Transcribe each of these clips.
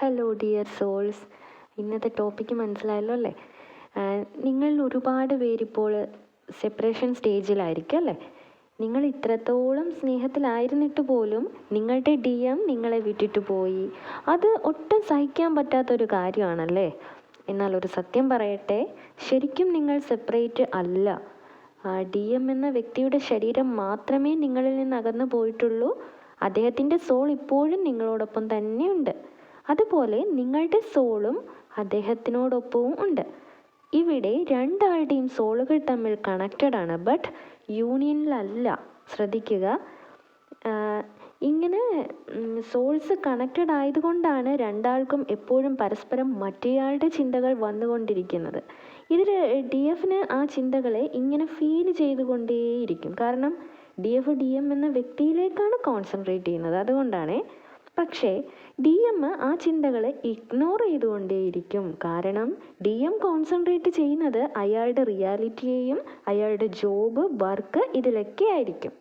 Hello dear souls ഇന്നത്തെ topic മനസ്സിലായല്ലോ അല്ലേ? നിങ്ങൾ ഒരുപാട് പേരിപ്പോൾ സെപ്പറേഷൻ സ്റ്റേജിലായിരിക്കും അല്ലേ? നിങ്ങൾ ഇത്രത്തോളം സ്നേഹത്തിലായിരുന്നിട്ട് പോലും നിങ്ങളുടെ ഡി എം നിങ്ങളെ വിട്ടിട്ട് പോയി. അത് ഒട്ടും സഹിക്കാൻ പറ്റാത്തൊരു കാര്യമാണല്ലേ? എന്നാൽ ഒരു സത്യം പറയട്ടെ ശരിക്കും നിങ്ങൾ സെപ്പറേറ്റ് അല്ല. ഡി എം എന്ന വ്യക്തിയുടെ ശരീരം മാത്രമേ നിങ്ങളിൽ നിന്ന് അകന്നു പോയിട്ടുള്ളൂ. അദ്ദേഹത്തിന്റെ സോൾ ഇപ്പോഴും നിങ്ങളോടൊപ്പം തന്നെയുണ്ട് അതുപോലെ നിങ്ങളുടെ സോളും അദ്ദേഹത്തിനോടൊപ്പവും ഉണ്ട്. ഇവിടെ രണ്ടാളുടെയും സോളുകൾ തമ്മിൽ കണക്റ്റഡ് ആണ്. ബട്ട് യൂണിയനിലല്ല ശ്രദ്ധിക്കുക. ഇങ്ങനെ സോൾസ് കണക്റ്റഡ് ആയതുകൊണ്ടാണ് രണ്ടാൾക്കും എപ്പോഴും പരസ്പരം മറ്റേയാളുടെ ചിന്തകൾ വന്നുകൊണ്ടിരിക്കുന്നത്. ഇതിൽ ഡി എഫിന് ആ ചിന്തകളെ ഇങ്ങനെ ഫീൽ ചെയ്തുകൊണ്ടേയിരിക്കും. കാരണം ഡി എഫ് ഡി എം എന്ന വ്യക്തിയിലേക്കാണ് കോൺസെൻട്രേറ്റ് ചെയ്യുന്നത്. അതുകൊണ്ടാണ് പക്ഷേ ഡി എം ആ ചിന്തകളെ ഇഗ്നോർ ചെയ്തുകൊണ്ടേയിരിക്കും. കാരണം ഡി എം കോൺസെൻട്രേറ്റ് ചെയ്യുന്നത് അയാളുടെ റിയാലിറ്റിയെയും അയാളുടെ ജോബ് വർക്ക് ഇതിലൊക്കെ ആയിരിക്കും.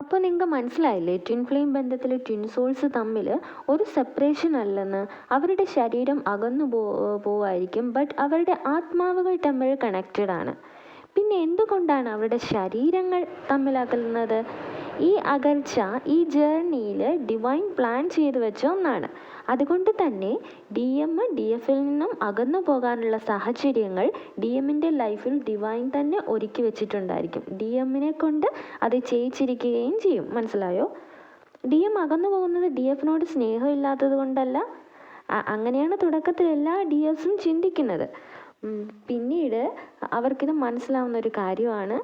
അപ്പോൾ നിങ്ങൾക്ക് മനസ്സിലായില്ലേ ട്വിൻ ഫ്ലെയിം ബന്ധത്തിൽ ട്വിൻ സോൾസ് തമ്മിൽ ഒരു സെപ്പറേഷൻ അല്ലെന്ന്. അവരുടെ ശരീരം അകന്നു പോ പോവായിരിക്കും ബട്ട് അവരുടെ ആത്മാവുകൾ തമ്മിൽ കണക്റ്റഡ് ആണ്. പിന്നെ എന്തുകൊണ്ടാണ് അവരുടെ ശരീരങ്ങൾ തമ്മിൽ അകലുന്നത്? ഈ അകൽച്ച ഈ ജേർണിയിൽ ഡിവൈൻ പ്ലാൻ ചെയ്തു വെച്ച ഒന്നാണ്. അതുകൊണ്ട് തന്നെ ഡി എം ഡി എഫിൽ നിന്നും അകന്നു പോകാനുള്ള സാഹചര്യങ്ങൾ ഡി എമ്മിന്റെ ലൈഫിൽ ഡിവൈൻ തന്നെ ഒരുക്കി വെച്ചിട്ടുണ്ടായിരിക്കും. ഡി എമ്മിനെ കൊണ്ട് അത് ചെയ്യിച്ചിരിക്കുകയും ചെയ്യും. മനസ്സിലായോ? ഡി എം അകന്നു പോകുന്നത് ഡി എഫിനോട് സ്നേഹമില്ലാത്തത് കൊണ്ടല്ല. അങ്ങനെയാണ് തുടക്കത്തിൽ എല്ലാ ഡി എഫ്സും ചിന്തിക്കുന്നത് പിന്നീട് അവർക്കിത് മനസ്സിലാവുന്ന ഒരു കാര്യമാണ്.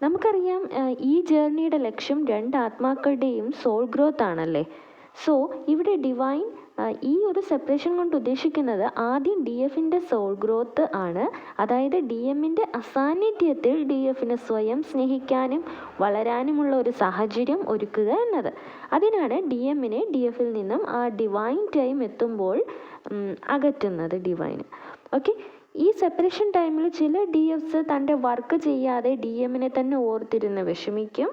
നമുക്കറിയാം ഈ ജേർണിയുടെ ലക്ഷ്യം രണ്ട് ആത്മാക്കളുടെയും സോൾ ഗ്രോത്ത് ആണല്ലേ? സോ ഇവിടെ ഡിവൈൻ ഈ ഒരു സെപ്പറേഷൻ കൊണ്ട് ഉദ്ദേശിക്കുന്നത് ആദ്യം ഡി എഫിന്റെ സോൾ ഗ്രോത്ത് ആണ്. അതായത് ഡി എമ്മിന്റെ അസാന്നിധ്യത്തിൽ ഡി എഫിന് സ്വയം സ്നേഹിക്കാനും വളരാനുമുള്ള ഒരു സാഹചര്യം ഒരുക്കുക എന്നത്. അതിനാണ് ഡി എമ്മിനെ ഡി എഫിൽ നിന്നും ആ ഡിവൈൻ ടൈം എത്തുമ്പോൾ അകറ്റുന്നത് ഡിവൈന്. ഓക്കെ? ഈ സെപ്പറേഷൻ ടൈമിൽ ചില ഡി എഫ്സ് തന്റെ വർക്ക് ചെയ്യാതെ ഡി എമ്മിനെ തന്നെ ഓർത്തിരുന്ന് വിഷമിക്കും.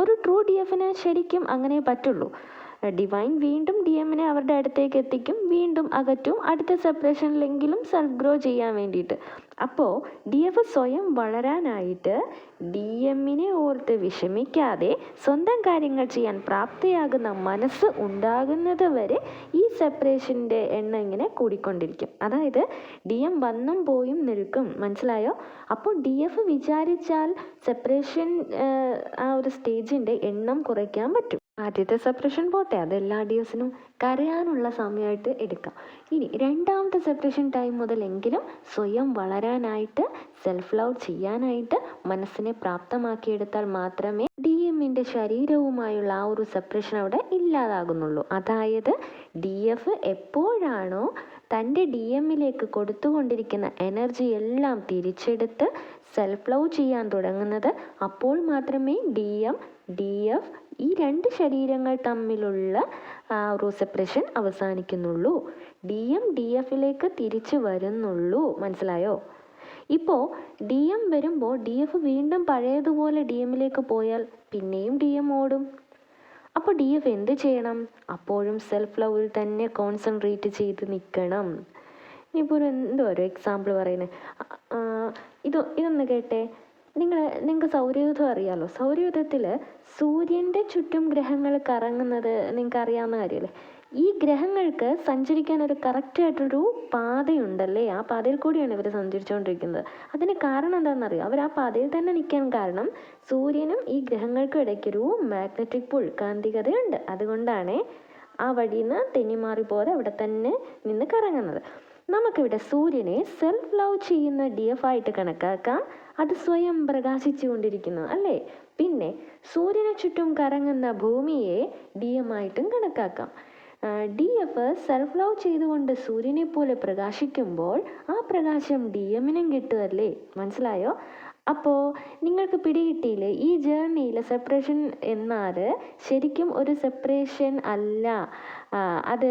ഒരു ട്രൂ ഡി എഫിന് ശരിക്കും അങ്ങനെ പറ്റുള്ളൂ. ഡിവൈൻ വീണ്ടും ഡി എമ്മിനെ അവരുടെ അടുത്തേക്ക് എത്തിക്കും. വീണ്ടും അകറ്റും. അടുത്ത സെപ്പറേഷനിലെങ്കിലും സെൽഫ് ഗ്രോ ചെയ്യാൻ വേണ്ടിയിട്ട്. അപ്പോൾ ഡി എഫ് സ്വയം വളരാനായിട്ട് ഡി എമ്മിനെ ഓർത്ത് വിഷമിക്കാതെ സ്വന്തം കാര്യങ്ങൾ ചെയ്യാൻ പ്രാപ്തിയാകുന്ന മനസ്സ് ഉണ്ടാകുന്നത് വരെ ഈ സെപ്പറേഷന്റെ എണ്ണം ഇങ്ങനെ കൂടിക്കൊണ്ടിരിക്കും. അതായത് ഡി എം വന്നും പോയും നിൽക്കും. മനസ്സിലായോ? അപ്പോൾ ഡി എഫ് വിചാരിച്ചാൽ സെപ്പറേഷൻ ആ ഒരു സ്റ്റേജിന്റെ എണ്ണം കുറയ്ക്കാൻ പറ്റും. ആദ്യത്തെ സെപ്പറേഷൻ പോട്ടെ. അത് എല്ലാ ഡിയോസിനും കരയാനുള്ള സമയമായിട്ട് എടുക്കാം. ഇനി രണ്ടാമത്തെ സെപ്പറേഷൻ ടൈം മുതലെങ്കിലും സ്വയം വളരാനായിട്ട് സെൽഫ് ലവ് ചെയ്യാനായിട്ട് മനസ്സിനെ പ്രാപ്തമാക്കിയെടുത്താൽ മാത്രമേ ഡി എമ്മിന്റെ ശരീരവുമായുള്ള ആ ഒരു സെപ്പറേഷൻ അവിടെ ഇല്ലാതാകുന്നുള്ളൂ. അതായത് ഡി എഫ് എപ്പോഴാണോ തന്റെ ഡി എമ്മിലേക്ക് കൊടുത്തുകൊണ്ടിരിക്കുന്ന എനർജി എല്ലാം തിരിച്ചെടുത്ത് സെൽഫ് ലവ് ചെയ്യാൻ തുടങ്ങുന്നത് അപ്പോൾ മാത്രമേ ഡി എം ഡി എഫ് ഈ രണ്ട് ശരീരങ്ങൾ തമ്മിലുള്ള ഒരു സെപ്പറേഷൻ അവസാനിക്കുന്നുള്ളൂ. ഡി എം ഡി എഫിലേക്ക് തിരിച്ചു വരുന്നുള്ളൂ. മനസ്സിലായോ? ഇപ്പോൾ ഡി എം വരുമ്പോൾ ഡി എഫ് വീണ്ടും പഴയതുപോലെ ഡി എമ്മിലേക്ക് പോയാൽ പിന്നെയും ഡി എം ഓടും. അപ്പോൾ ഡി എഫ് എന്ത് ചെയ്യണം? അപ്പോഴും സെൽഫ് ലവിൽ തന്നെ കോൺസെൻട്രേറ്റ് ചെയ്ത് നിൽക്കണം. ഇനിയിപ്പോൾ ഒരു എന്തോ ഒരു എക്സാമ്പിൾ പറയുന്നത് ഇത് ഇതൊന്ന് കേട്ടെ. നിങ്ങൾ നിങ്ങൾക്ക് സൗരയൂഥം അറിയാമല്ലോ സൗരയൂഥത്തിൽ സൂര്യന്റെ ചുറ്റും ഗ്രഹങ്ങൾ കറങ്ങുന്നത് നിങ്ങൾക്ക് അറിയാവുന്ന കാര്യമല്ലേ ഈ ഗ്രഹങ്ങൾക്ക് സഞ്ചരിക്കാൻ ഒരു കറക്റ്റായിട്ടൊരു പാതയുണ്ടല്ലേ? ആ പാതയിൽ കൂടിയാണ് ഇവർ സഞ്ചരിച്ചുകൊണ്ടിരിക്കുന്നത്. അതിന് കാരണം എന്താണെന്നറിയോ? അവർ ആ പാതയിൽ തന്നെ നിൽക്കാൻ കാരണം സൂര്യനും ഈ ഗ്രഹങ്ങൾക്കും ഇടയ്ക്കൊരു മാഗ്നറ്റിക് പുൾ കാന്തികതയുണ്ട്. അതുകൊണ്ടാണ് ആ വഴിയിൽ നിന്ന് തെന്നിമാറി പോലെ അവിടെ തന്നെ നിന്ന് കറങ്ങുന്നത്. നമുക്കിവിടെ സൂര്യനെ സെൽഫ് ലവ് ചെയ്യുന്ന ഡി എഫ് ആയിട്ട് കണക്കാക്കാം. അത് സ്വയം പ്രകാശിച്ചു കൊണ്ടിരിക്കുന്നു അല്ലേ? പിന്നെ സൂര്യനെ ചുറ്റും കറങ്ങുന്ന ഭൂമിയെ ഡി എം ആയിട്ടും കണക്കാക്കാം. ഡി എഫ് സെൽഫ് ലവ് ചെയ്തുകൊണ്ട് സൂര്യനെ പോലെ പ്രകാശിക്കുമ്പോൾ ആ പ്രകാശം ഡി എമ്മിനും കിട്ടുമല്ലേ മനസ്സിലായോ? അപ്പോൾ നിങ്ങൾക്ക് പിടികിട്ടിയില്ലേ? ഈ ജേർണിയിൽ സെപ്പറേഷൻ എന്നാൽ ശരിക്കും ഒരു സെപ്പറേഷൻ അല്ല. അത്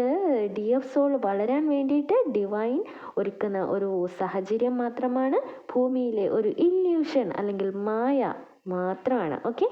ഡി എഫ് സോൾ വളരാൻ വേണ്ടിയിട്ട് ഡിവൈൻ ഒരുക്കുന്ന ഒരു സാഹചര്യം മാത്രമാണ്. ഭൂമിയിലെ ഒരു ഇല്യൂഷൻ അല്ലെങ്കിൽ മായ മാത്രമാണ്. ഓക്കെ